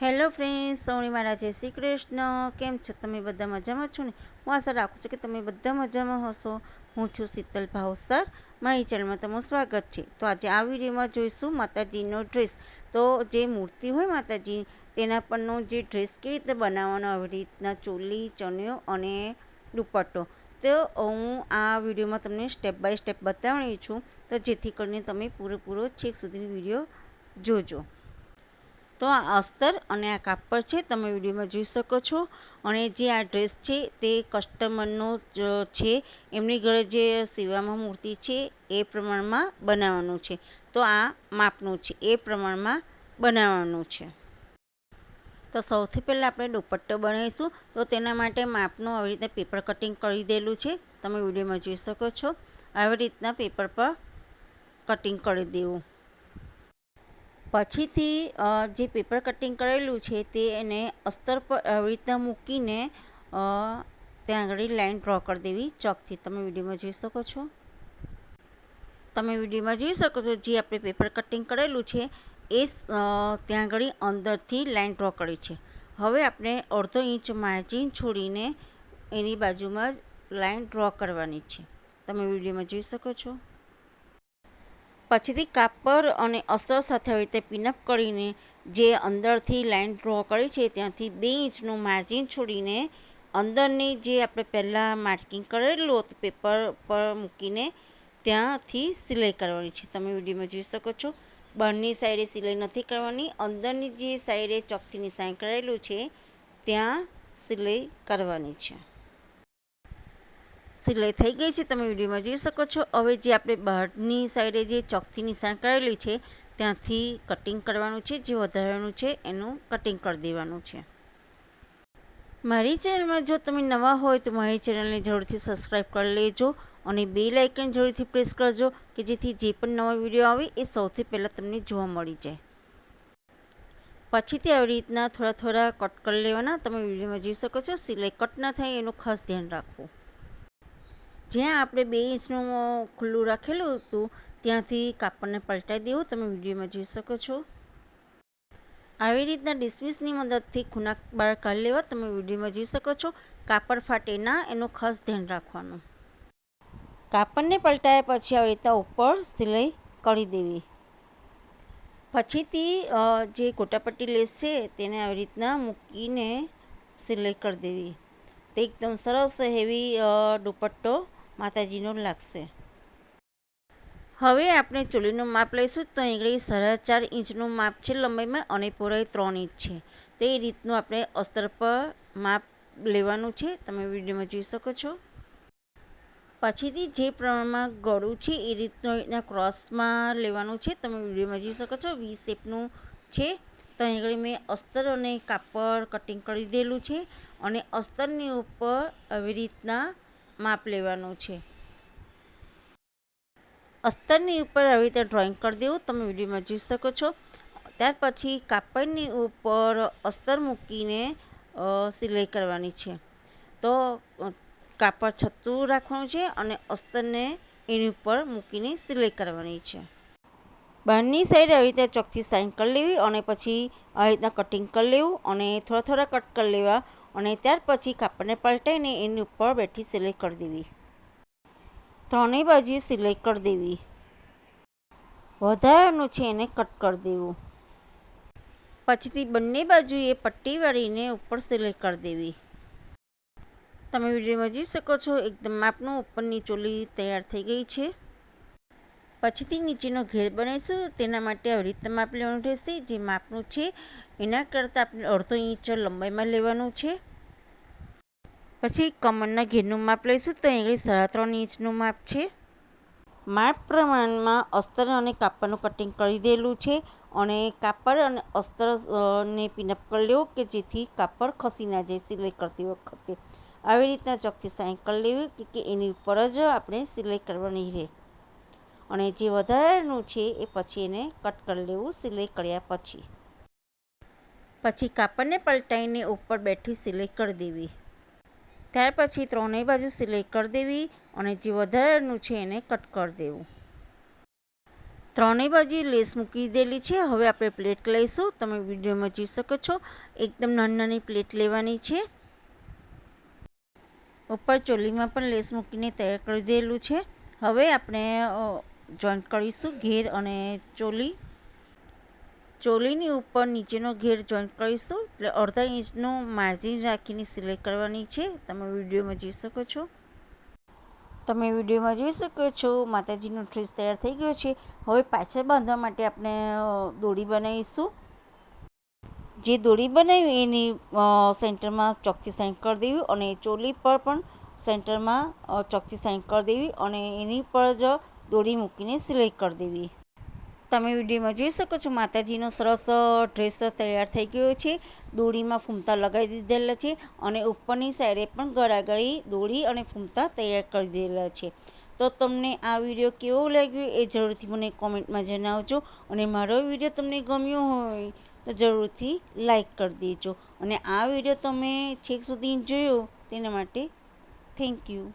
Hello friends, સૌની મારા જય શ્રી કૃષ્ણ. કેમ છો તમે બધા મજામાં છો ને? હું આશા રાખું છું કે તમે બધા મજામાં હશો. હું છું શીતલ ભાવસર. મારી ચેનલમાં તમારું સ્વાગત છે. તો આજે આ વિડીયોમાં જોઈશું માતાજીનો ડ્રેસ તો જે મૂર્તિ હોય માતાજી, તેના પરનો જે ડ્રેસ કેવી રીતે બનાવવાનો, આવી રીતના ચોલી, ચણિયો અને દુપટ્ટો. તો હું આ વિડીયોમાં તમને સ્ટેપ બાય સ્ટેપ બતાવણી છું. તો જેથી કરીને તમે પૂરેપૂરો છેક સુધી વીડિયો જોજો. તો આ અસ્તર અને આ કાપડ છે, તમે વિડીયોમાં જોઈ શકો છો. અને જે આ ડ્રેસ છે, તે કસ્ટમરનો જ છે. એમની ઘરે જે સીવામાં મૂર્તિ છે, એ પ્રમાણમાં બનાવવાનું છે. તો આ માપનું છે, એ પ્રમાણમાં બનાવવાનું છે. તો સૌથી પહેલાં આપણે દુપટ્ટો બનાવીશું. તો તેના માટે માપનું આવી રીતે પેપર કટિંગ કરી દેલું છે. તમે વિડીયોમાં જોઈ શકો છો. આવી રીતના પેપર પર કટિંગ કરી દેવું. પછીથી જે પેપર કટિંગ કરેલું છે તે એને અસ્તર પર આવી રીતના મૂકીને ત્યાં આગળ લાઈન ડ્રો કરી દેવી ચોકથી. તમે વિડીયોમાં જોઈ શકો છો. તમે વિડીયોમાં જોઈ શકો છો જે આપણે પેપર કટિંગ કરેલું છે એ ત્યાં આગળ અંદરથી લાઈન ડ્રો કરી છે. હવે આપણે અડધો ઇંચ માર્જિન છોડીને એની બાજુમાં લાઈન ડ્રો કરવાની છે. તમે વિડીયોમાં જોઈ શકો છો. પછીથી કાપડ અને અસ્તર સાથે આવી રીતે પિનઅપ કરીને જે અંદરથી લાઇન ડ્રો કરી છે, ત્યાંથી બે ઇંચનું માર્જિન છોડીને અંદરની જે આપણે પહેલાં માર્કિંગ કરેલું હતું પેપર પર મૂકીને ત્યાંથી સિલાઈ કરવાની છે. તમે વિડીયોમાં જોઈ શકો છો, બહારની સાઈડે સિલાઈ નથી કરવાની, અંદરની જે સાઈડે ચોકથી નિશાન કરેલું છે, ત્યાં સિલાઈ કરવાની છે. સિલાઈ થઈ ગઈ છે, તમે વિડીયોમાં જોઈ શકો છો. હવે જે આપણે બહારની સાઈડે જે ચોકથી નિશાન કરેલી છે, ત્યાંથી કટિંગ કરવાનું છે, જે વધારાનું છે, એનું કટિંગ કરી દેવાનું છે. મારી ચેનલમાં જો તમે નવા હોય તો મારી ચેનલને જરૂરથી સબસ્ક્રાઈબ કરી લેજો અને બે લાઇકન જરૂરથી પ્રેસ કરજો કે જેથી જે પણ નવા વીડિયો આવે એ સૌથી પહેલાં તમને જોવા મળી જાય. પછીથી આવી રીતના થોડા થોડા કટ કરી લેવાના. તમે વિડીયોમાં જોઈ શકો છો, સિલાઈ કટ ના થાય એનું ખાસ ધ્યાન રાખવું. જ્યાં આપણે બે ઇંચનું ખુલ્લું રાખેલું હતું, ત્યાંથી કાપડને પલટાઈ દેવું તમે વિડીયોમાં જોઈ શકો છો. આવી રીતના ડિસમિસની મદદથી ખૂના બહાર કાઢી લેવા તમે વિડીયોમાં જોઈ શકો છો. કાપડ ફાટે ના, એનું ખાસ ધ્યાન રાખવાનું. કાપડને પલટાયા પછી આવી રીતના ઉપર સિલાઈ કરી દેવી. પછીથી જે ગોટાપટ્ટી લેસ છે, તેને આવી રીતના મૂકીને સિલાઈ કરી દેવી. તે એકદમ સરસ હેવી દુપટ્ટો માતાજીનો લાગશે. હવે આપણે ચોલીનું માપ લઈશું તો અહીં સાડા ચાર ઇંચનું માપ છે લંબાઈમાં અને પહોળાઈ ત્રણ ઇંચ છે. તો એ રીતનું આપણે અસ્તર પર માપ લેવાનું છે. તમે વિડીયોમાં જોઈ શકો છો. પછીથી જે પ્રમાણમાં ગળું છે એ રીતનું રીતના ક્રોસમાં લેવાનું છે. તમે વિડીયોમાં જોઈ શકો છો વી શેપનું છે. તો આગળ મેં અસ્તર અને કાપડ કટિંગ કરી દેલું છે અને અસ્તરની ઉપર આવી રીતના માપ લેવાનું છે. અસ્તરની ઉપર આવી રીતે ડ્રોઈંગ કરી દેવું. તમે વિડીયોમાં જોઈ શકો છો. ત્યાર પછી કાપડની ઉપર અસ્તર મૂકીને સિલાઈ કરવાની છે. તો કાપડ છતું રાખવાનું છે અને અસ્તરને એની ઉપર મૂકીને સિલાઈ કરવાની છે. બહારની સાઈડ આવી રીતે ચોકથી સાઈન કરી લેવી અને પછી આવી રીતના કટિંગ કરી લેવું અને થોડા થોડા કટ કરી લેવા. અને ત્યાર પછી કાપડને પલટાઈને એની ઉપર બેઠી સિલાઈ કરી દેવી. ત્રણેય બાજુએ સિલાઈ કરી દેવી. વધારાનું છે એને કટ કરી દેવું. પછીથી બંને બાજુએ પટ્ટી વાળીને ઉપર સિલાઈ કરી દેવી. તમે વિડીયોમાં જોઈ શકો છો, એકદમ માપનું ઉપરની ચોલી તૈયાર થઈ ગઈ છે. પછીથી નીચેનો ઘેર બનાવીશું, તેના માટે આવી રીતે માપ લેવાનું રહેશે, જે માપનું છે એના કરતાં આપણે અડધો ઇંચ લંબાઈમાં લેવાનું છે. પછી કમરના ઘેરનું માપ લઈશું તો એંગળી સાડા ત્રણ ઇંચનું માપ છે. માપ પ્રમાણમાં અસ્તર અને કાપડનું કટિંગ કરી દેલું છે અને કાપડ અને અસ્તરને પિનઅપ કરી લેવું કે જેથી કાપડ ખસી ના જાય સિલાઈ કરતી વખતે. આવી રીતના ચોકથી સાઈન લેવી કે એની ઉપર જ આપણે સિલાઈ કરવાની રહે. અને જે વધારાનું છે એ પછી એને કટ કરી લેવું સિલાઈ કર્યા પછી. પછી કાપડને પલટાઈને ઉપર બેઠી સિલાઈ કરી દેવી. ત્યાર પછી ત્રણેય બાજુ સિલાઈ કરી દેવી અને જે વધારાનું છે એને કટ કરી દેવું. ત્રણેય બાજુ લેસ મૂકી દેલી છે. હવે આપણે પ્લેટ લઈશું. તમે વિડીયોમાં જોઈ શકો છો, એકદમ નાની નાની પ્લેટ લેવાની છે. ઉપર ચોલીમાં પણ લેસ મૂકીને તૈયાર કરી દેલું છે. હવે આપણે જોઈન્ટ કરીશું ઘેર અને ચોલી. ચોલીની ઉપર નીચેનો ઘેર જોઈન્ટ કરીશું. એટલે અડધા ઇંચનું માર્જિન રાખીને સિલાઈ કરવાની છે. તમે વિડીયોમાં જોઈ શકો છો. તમે વિડીયોમાં જોઈ શકો છો, માતાજીનો ડ્રેસ તૈયાર થઈ ગયો છે. હવે પાછળ બાંધવા માટે આપણે દોરી બનાવીશું. જે દોરી બનાવી એની સેન્ટરમાં ચોકથી સાઈન કરી દેવી અને ચોલી પર પણ સેન્ટરમાં ચોકથી સાઈન કરી દેવી અને એની પર જ દોરી મૂકીને સિલાઈ કરી દેવી. તમે વિડીયોમાં જોઈ શકો છો, માતાજીનો સરસ ડ્રેસ તૈયાર થઈ ગયો છે દોરીમાં ફૂમતા લગાવી દીધેલા છે અને ઉપરની સાઈડે પણ ગળાગળી દોરી અને ફૂમતા તૈયાર કરી દીધેલા છે. તો તમને આ વીડિયો કેવો લાગ્યો એ જરૂરથી મને કોમેન્ટમાં જણાવજો અને મારો વીડિયો તમને ગમ્યો હોય તો જરૂરથી લાઈક કરી દેજો. અને આ વીડિયો તમે છેક સુધી જોયો તેના માટે થેન્ક યુ.